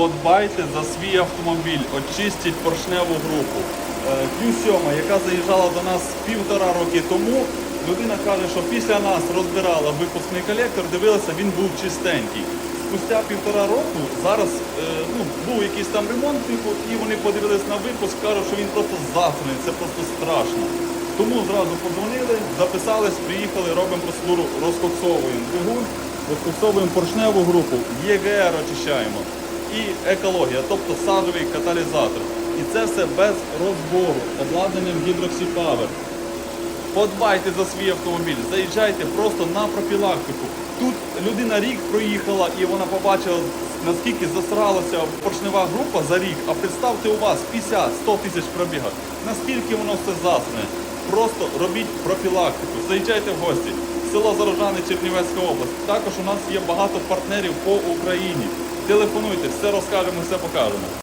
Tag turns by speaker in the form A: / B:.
A: подбайте за свій автомобіль, очистіть поршневу групу. Е, Q7, яка заїжджала до нас півтора роки тому, людина каже, що після нас розбирала випускний колектор, дивилася, він був чистенький. Спустя півтора року зараз е, ну, був якийсь там ремонт, типу, і вони подивились на випуск, кажуть, що він просто засраний, це просто страшно. Тому зразу подзвонили, записались, приїхали, робимо процедуру, розкоксовуємо двигун, розкоксовуємо поршневу групу, ЄГР очищаємо і екологія, тобто сажовий каталізатор. І це все без розбору, обладнанням Power. Подбайте за свій автомобіль, заїжджайте просто на профілактику. Тут людина рік проїхала і вона побачила, наскільки засралася поршнева група за рік. А представте у вас 50-100 тисяч пробіга. Наскільки воно все засне. Просто робіть профілактику, заїжджайте в гості. Село Зарожани, Чернівецька область. Також у нас є багато партнерів по Україні. Телефонуйте, все розкажемо, все покажемо.